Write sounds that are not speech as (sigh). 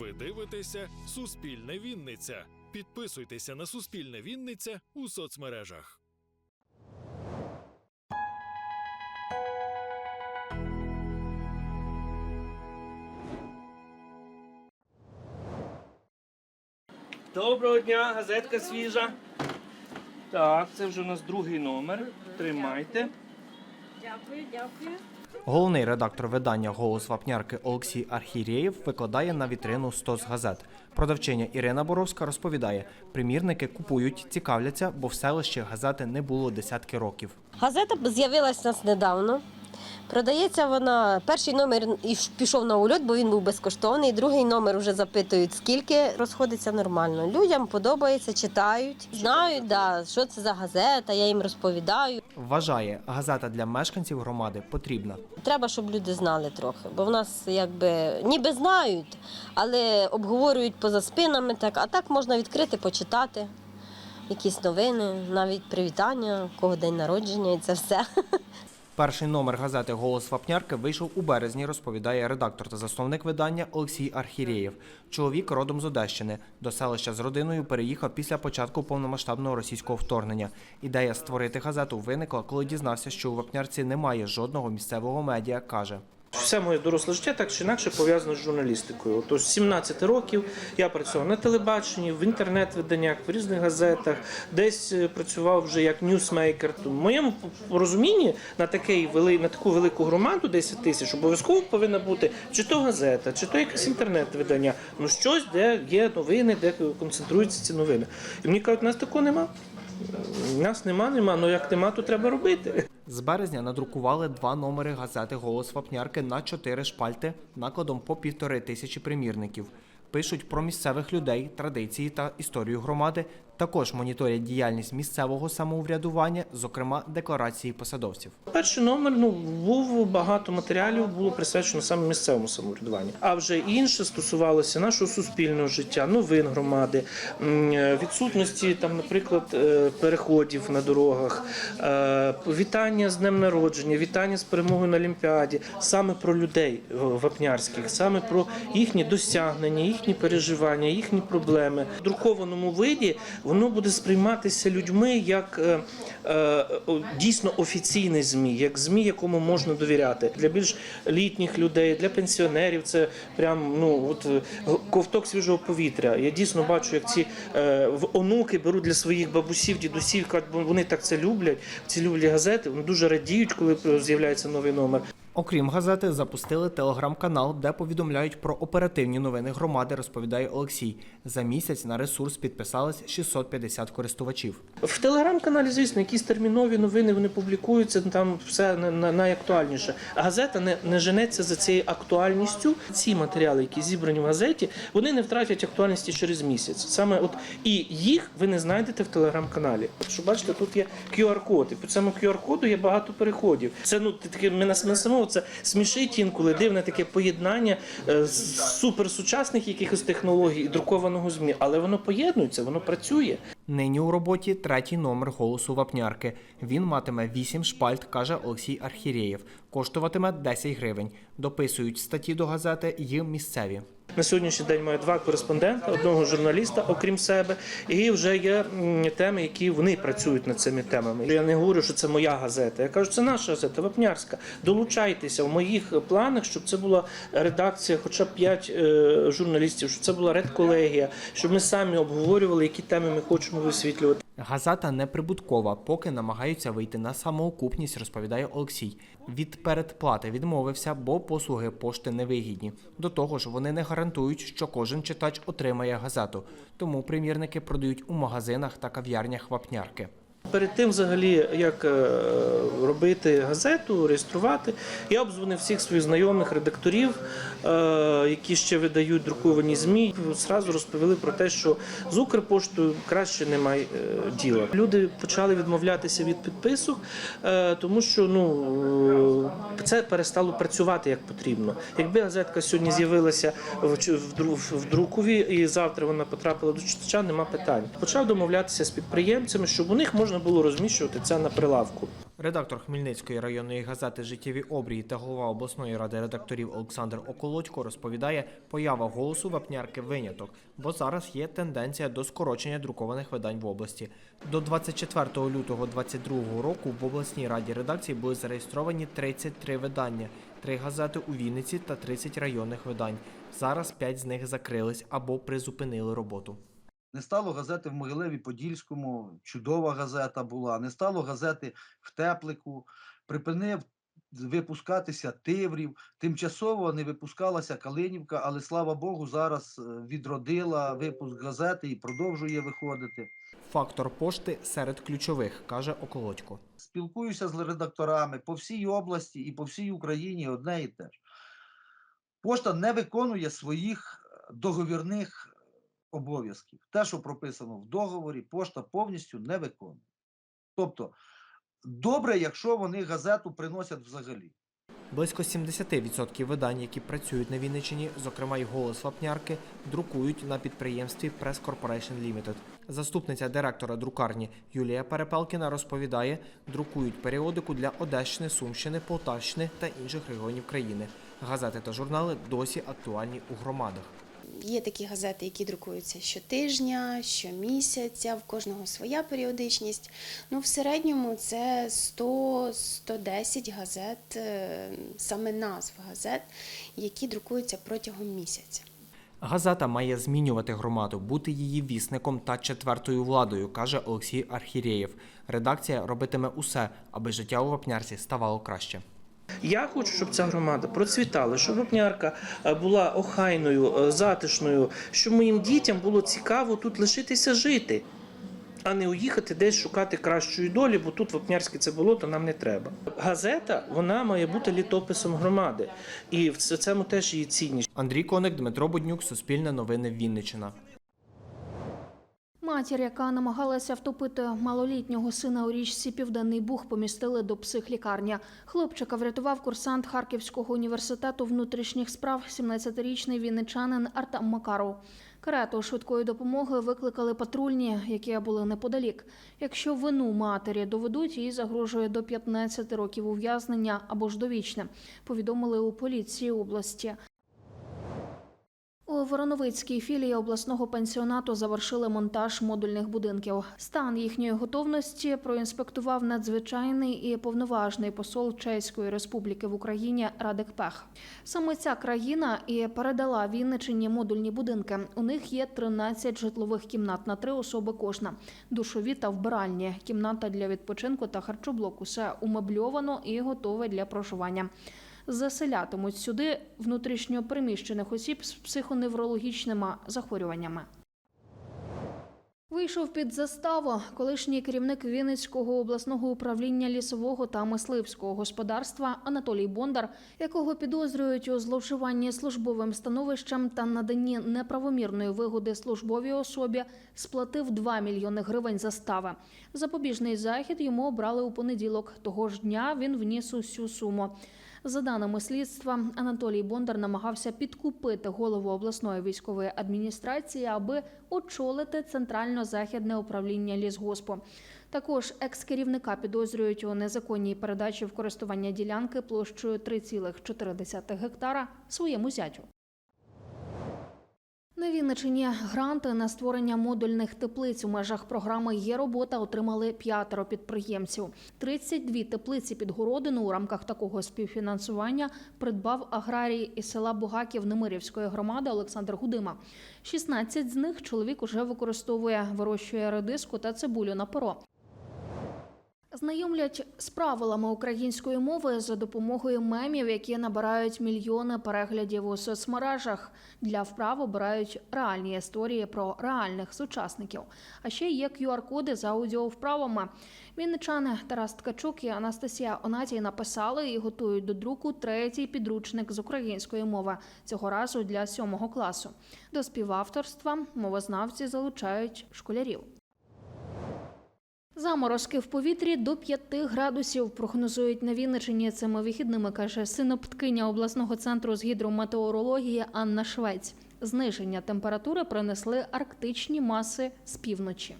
Ви дивитеся Суспільне Вінниця. Підписуйтеся на Суспільне Вінниця у соцмережах. Доброго дня, газетка свіжа. Так, це вже у нас другий номер. Тримайте. Дякую, дякую. Головний редактор видання Голос Вапнярки Олексій Архірєєв викладає на вітрину 100 з газет. Продавчиня Ірина Боровська розповідає, примірники купують, цікавляться, бо в селищі газети не було десятки років. Газета з'явилася нас недавно. Продається вона. Перший номер пішов на ульот, бо він був безкоштовний. Другий номер вже запитують, скільки розходиться нормально. Людям подобається, читають, знають, да, що це за газета, я їм розповідаю. Вважає, газета для мешканців громади потрібна. Треба, щоб люди знали трохи, бо в нас якби ніби знають, але обговорюють поза спинами так, а так можна відкрити, почитати. Якісь новини, навіть привітання, кого день народження і це все. (laughs) Перший номер газети Голос Вапнярки вийшов у березні, розповідає редактор та засновник видання Олексій Архірєєв. Чоловік родом з Одещини. До селища з родиною переїхав після початку повномасштабного російського вторгнення. Ідея створити газету виникла, коли дізнався, що у Вапнярці немає жодного місцевого медіа, каже. Все моє доросле життя так чи інакше пов'язано з журналістикою. Тож з 17 років я працював на телебаченні, в інтернет-виданнях, в різних газетах, десь е, працював вже як ньюсмейкер. В моєму розумінні на такий на таку велику громаду, 10 тисяч, обов'язково повинна бути чи то газета, чи то якесь інтернет-видання. Ну щось, де є новини, де концентруються ці новини. І мені кажуть, нас такого нема. Нас нема, нема. Ну як нема, то треба робити. З березня надрукували два номери газети Голос Вапнярки на чотири шпальти накладом по півтори тисячі примірників. Пишуть про місцевих людей, традиції та історію громади. Також моніторять діяльність місцевого самоврядування, зокрема декларації посадовців. Перший номер ну був багато матеріалів, було присвячено саме місцевому самоврядуванню. А вже інше стосувалося нашого суспільного життя, новин громади, е, відсутності там, наприклад, е, переходів на дорогах, е, вітання з днем народження, вітання з перемогою на Олімпіаді, саме про людей вапнярських, саме про їхні досягнення, їхні переживання, їхні проблеми. В друкованому виді воно буде сприйматися людьми як е, е, дійсно офіційний змі, як змі, якому можна довіряти. Для більш літніх людей, для пенсіонерів це прям ну от е, ковток свіжого повітря. Я дійсно бачу, як ці онуки беруть для своїх бабусів, дідусів, вони так це люблять. Ці люблять газети. Вони дуже радіють, коли з'являється новий номер. Окрім газети, запустили телеграм-канал, де повідомляють про оперативні новини громади, розповідає Олексій. За місяць на ресурс підписались 650 користувачів. В телеграм-каналі, звісно, якісь термінові новини вони публікуються, там все на- на- найактуальніше. Газета не, не женеться за цією актуальністю. Ці матеріали, які зібрані в газеті, вони не втратять актуальності через місяць. Саме от і їх ви не знайдете в телеграм-каналі. Що бачите, тут є QR-код, і по цьому QR-коду є багато переходів. Це ну таке мене, мене самого це смішить інколи дивне таке поєднання е, суперсучасних якихось технологій і друкованого змі, але воно поєднується, воно працює. Нині у роботі третій номер голосу Вапнярки. Він матиме 8 шпальт, каже Олексій Архірєєв. Коштуватиме 10 гривень. Дописують статті до газети їм місцеві. На сьогоднішній день маю два кореспондента, одного журналіста, окрім себе, і вже є теми, які вони працюють над цими темами. Я не говорю, що це моя газета. Я кажу, це наша газета, Вапнярська. Долучайтеся в моїх планах, щоб це була редакція, хоча б п'ять е, журналістів, щоб це була редколегія, щоб ми самі обговорювали, які теми ми хочемо висвітлювати. Газета неприбуткова, поки намагаються вийти на самоокупність, розповідає Олексій. Від передплати відмовився, бо послуги пошти невигідні. До того ж, вони не гарантують, що кожен читач отримає газету. Тому примірники продають у магазинах та кав'ярнях вапнярки. Перед тим, взагалі, як е, робити газету, реєструвати, я обдзвонив всіх своїх знайомих редакторів, е, які ще видають друковані змі. Зразу розповіли про те, що з Укрпоштою краще немає е, діла. Люди почали відмовлятися від підписок, тому що ну це перестало працювати як потрібно. Якби газетка сьогодні з'явилася в, в друкові і завтра вона потрапила до читача, нема питань. Почав домовлятися з підприємцями, щоб у них можна було розміщувати це на прилавку. Редактор Хмельницької районної газети Життєві обрії та голова обласної ради редакторів Олександр Околодько розповідає, поява голосу вапнярки виняток, бо зараз є тенденція до скорочення друкованих видань в області. До 24 лютого 2022 року в обласній раді редакції були зареєстровані 33 видання, 3 газети у Вінниці та 30 районних видань. Зараз 5 з них закрились або призупинили роботу. Не стало газети в Могилеві Подільському, чудова газета була. Не стало газети в Теплику, припинив випускатися Тиврів. Тимчасово не випускалася Калинівка, але слава Богу, зараз е, відродила випуск газети і продовжує виходити. Фактор пошти серед ключових, каже Околодько. Спілкуюся з редакторами по всій області і по всій Україні одне і те ж. Пошта не виконує своїх е, договірних е, обов'язків. Те, що прописано в договорі, пошта повністю не виконує. Тобто, добре, якщо вони газету приносять взагалі. Близько 70% видань, які працюють на Вінниччині, зокрема й голос Вапнярки, друкують на підприємстві Press Corporation Limited. Заступниця директора друкарні Юлія Перепелкіна розповідає, друкують періодику для Одещини, Сумщини, Полтавщини та інших регіонів країни. Газети та журнали досі актуальні у громадах. Є такі газети, які друкуються щотижня, щомісяця, в кожного своя періодичність. Ну, в середньому це 100-110 газет, е, саме назв газет, які друкуються протягом місяця. Газета має змінювати громаду, бути її вісником та четвертою владою, каже Олексій Архірєєв. Редакція робитиме усе, аби життя у Вапнярці ставало краще. Я хочу, щоб ця громада процвітала, щоб вапнярка е, була охайною, е, затишною, щоб моїм дітям було цікаво тут лишитися жити, а не уїхати десь шукати кращої долі, бо тут вапнярське це болото нам не треба. Газета вона має бути літописом громади, і в цьому теж її цінність. Андрій Коник, Дмитро Буднюк, Суспільне новини Вінниччина. Матір, яка намагалася втопити малолітнього сина у річці Південний Буг, помістили до психлікарні. Хлопчика врятував курсант Харківського університету внутрішніх справ, 17-річний вінничанин Артем Макаров. Карету швидкої допомоги викликали патрульні, які були неподалік. Якщо вину матері доведуть, їй загрожує до 15 років ув'язнення або ж довічне. Повідомили у поліції області. У Вороновицькій філії обласного пенсіонату завершили монтаж модульних будинків. Стан їхньої готовності проінспектував надзвичайний і повноважний посол Чеської республіки в Україні Радик Пех. Саме ця країна і передала Вінничині модульні будинки. У них є 13 житлових кімнат на три особи кожна, душові та вбиральні, кімната для відпочинку та харчоблок. Усе умебльовано і готове для проживання заселятимуть сюди внутрішньо переміщених осіб з психоневрологічними захворюваннями. Вийшов під заставу колишній керівник Вінницького обласного управління лісового та мисливського господарства Анатолій Бондар, якого підозрюють у зловживанні службовим становищем та наданні неправомірної вигоди службовій особі, сплатив 2 мільйони гривень застави. Запобіжний захід йому обрали у понеділок. Того ж дня він вніс усю суму. За даними слідства, Анатолій Бондар намагався підкупити голову обласної військової адміністрації, аби очолити центрально-західне управління лісгоспу. Також екс-керівника підозрюють у незаконній передачі в користування ділянки площею 3,4 гектара своєму зятю. На Вінничині гранти на створення модульних теплиць у межах програми Є робота отримали п'ятеро підприємців. 32 теплиці під городину у рамках такого співфінансування придбав аграрій із села Бугаків Немирівської громади Олександр Гудима. 16 з них чоловік уже використовує, вирощує редиску та цибулю на перо. Знайомлять з правилами української мови за допомогою мемів, які набирають мільйони переглядів у соцмережах. Для вправ обирають реальні історії про реальних сучасників. А ще є QR-коди з аудіовправами. Вінничани Тарас Ткачук і Анастасія Онатій написали і готують до друку третій підручник з української мови цього разу для сьомого класу. До співавторства мовознавці залучають школярів. Заморозки в повітрі до 5 градусів прогнозують на Вінничині цими вихідними, каже синоптикиня обласного центру з гідрометеорології Анна Швець. Зниження температури принесли арктичні маси з півночі.